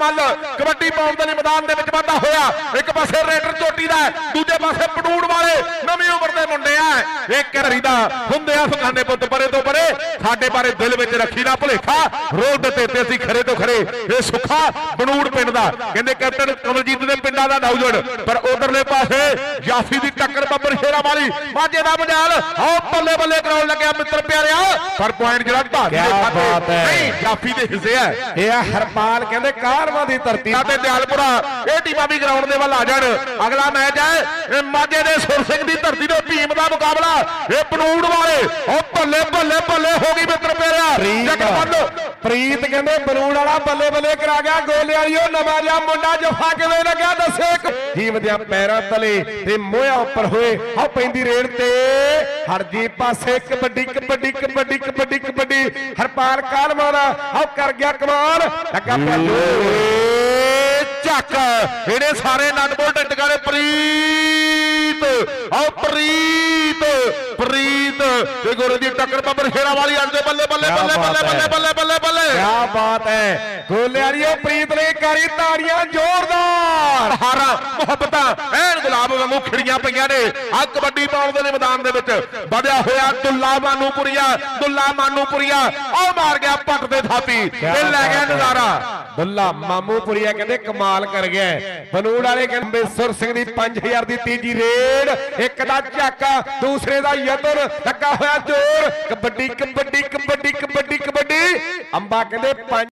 ਮੱਲ ਕਬੱਡੀ ਪਾਉਣ ਦੇ ਲਈ ਮੈਦਾਨ ਦੇ ਵਿੱਚ ਵਾਧਾ ਹੋਇਆ। ਇੱਕ ਪਾਸੇ ਰੇਡਰ ਚੋਟੀ ਦਾ ਦੂਜੇ ਪਾਸੇ ਪੜੂੜ ਵਾਲੇ ਨਵੀਂ ਉਮਰ ਦੇ ਮੁੰਡੇ ਆ। ਇਹ ਘਰੀ ਦਾ ਹੁੰਦੇ ਆ ਫਗਾਨੇ ਪੁੱਤ, ਪਰੇ ਤੋਂ ਪਰੇ। ਸਾਡੇ ਬਾਰੇ ਦਿਲ ਵਿੱਚ ਰੱਖੀ ਨਾ ਭੁਲੇਖਾ। ਰੋਲ ਦਿੱਤੇ ਤੇ ਅਸੀਂ ਖਰੇ ਤੋਂ ਖਰੇ। ਇਹ ਸੁੱਖਾ ਬਨੂੜ ਪਿੰਡ ਦਾ। ਕਹਿੰਦੇ ਕੈਪਟਨ ਕਮਲਜੀਤ ਦੇ ਪਿੰਡਾਂ ਦਾ ਨੌਜਵਾਨ। ਪਰ ਉਧਰਲੇ ਪਾਸੇ ਜਾਫੀ ਦੀ ਟੱਕਰ ਬੱਬਰ ਸ਼ੇਰਾ ਵਾਲੀ। ਮਾਝੇ ਦਾ ਮਜਾਲ ਆਓ ਬੱਲੇ ਬੱਲੇ ਕਰਾਉਣ ਲੱਗਿਆ ਮਿੱਤਰ ਪਿਆਰਿਆ। ਪਰ ਪੁਆਇੰਟ ਜਿਹੜਾ ਧਾਰੀ ਦੇ ਖਾਤੇ। ਨਹੀਂ ਜਾਫੀ ਦੇ ਹਿੱਸੇ ਹੈ। ਇਹ ਆ ਹਰਪਾਲ ਕਹਿੰਦੇ ਕਾਰਵਾਂ ਦੀ ਧਰਤੀ ਤੇ। ਦਿਆਲਪੁਰਾ ਇਹ ਟੀਮਾਂ ਵੀ ਗਰਾਊਂਡ ਦੇ ਵੱਲ ਆ ਜਾਣ। ਅਗਲਾ ਮੈਚ ਹੈ। ਇਹ ਮਾਝੇ ਦੇ ਸੁਰ ਸਿੰਘ ਦੀ ਧਰਤੀ ਤੇ ਭੀਮ ਦਾ ਮੁਕਾਬਲਾ। ਇਹ ਪਨੂੜ ਵਾਲੇ। ਉਹ ਭੱਲੇ ਭੱਲੇ ਭੱਲੇ ਹੋ ਗਈ ਮਿੱਤਰ ਪਿਆਰਿਆ। ਜੱਗ ਬੰਦ। ਪ੍ਰੀਤ ਕਹਿੰਦੇ ਬਲੂਣ ਵਾਲਾ ਬੱਲੇ ਬੱਲੇ ਕਰਾ ਗਿਆ। ਗੋਲੇ ਵਾਲੀਓ ਨਵਾਂ ਜਿਹਾ ਮੁੰਡਾ ਜਫਾ ਕਿਵੇਂ ਲੱਗਿਆ? ਦੱਸੇ ਇੱਕ। ਜੀਵ ਦੇ ਪੈਰਾਂ ਤਲੇ ਤੇ ਮੋਹਿਆ ਉੱਪਰ ਹੋਏ ਆ ਪੈਂਦੀ ਰੇਡ ਤੇ। ਹਰਜੀ ਪਾਸੇ ਕਬੱਡੀ ਕਬੱਡੀ ਕਬੱਡੀ ਕਬੱਡੀ ਕਬੱਡੀ। ਹਰਪਾਲ ਕਾਲਮਾ ਦਾ ਆ ਕਰ ਗਿਆ ਕਮਾਲ। ਲੱਗਾ ਪਿਆ ਝੱਕ ਇਹਨੇ ਸਾਰੇ ਨਟ ਬੋਲਟ ਟਿਕਾਣੇ ਪ੍ਰੀਤ। ਆਓ ਪ੍ਰੀਤ ਪ੍ਰੀਤ। ਤੇ ਗੁਰੂ ਦੀ ਟੱਕਰ ਬੱਬਰ ਸ਼ੇਰਾ ਵਾਲੀ ਅੰਡੇ ਬੱਲੇ ਬੱਲੇ ਬੱਲੇ ਬੱਲੇ ਹੈ। ਬੱਲੇ ਬੱਲੇ ਬੱਲੇ ਬੱਲੇ। ਕਿਆ ਬਾਤ ਹੈ। ਗੋਲੇ ਵਾਲੀਓ ਪ੍ਰੀਤ ਨੇ ਕਰੀ ਤਾੜੀਆਂ ਜ਼ੋਰਦਾਰ। ਹਾਰਾਂ ਮੁਹੱਬਤਾਂ ਐਨ ਗੁਲਾਬ ਵਾਂਗੂ ਖਿੜੀਆਂ ਪਈਆਂ ਨੇ। ਆ ਕਬੱਡੀ ਪਾਉਣ ਦੇ ਮੈਦਾਨ ਦੇ ਵਿੱਚ ਵਧਿਆ ਹੋਇਆ ਦੁੱਲਾ ਮਾਨੂਪੁਰੀਆ ਦੁੱਲਾ ਮਾਨੂਪੁਰੀਆ। ਉਹ ਮਾਰ ਗਿਆ ਪੱਟ ਦੇ ਥਾਪੀ। ਤੇ ਲੈ ਗਿਆ ਨਜ਼ਾਰਾ। ਦੁੱਲਾ ਮਾਮੂਪੁਰੀਆ ਕਹਿੰਦੇ ਕਮਾਲ ਕਰ ਗਿਆ। ਬਨੂੜ ਵਾਲੇ ਕਹਿੰਦੇ ਸੁਰ ਸਿੰਘ ਦੀ 5000 ਦੀ ਤੀਜੀ ਰੇਡ ਇੱਕ ਦਾ ਝਾਕਾ ਦੂਸਰੇ ਦਾ ਯਤਨ ਲੱਗਾ ਹੋਇਆ ਜ਼ੋਰ। ਕਬੱਡੀ ਕਬੱਡੀ ਕਬੱਡੀ ਕਬੱਡੀ ਕਬੱਡੀ। ਅੰਬਾ ਕਹਿੰਦੇ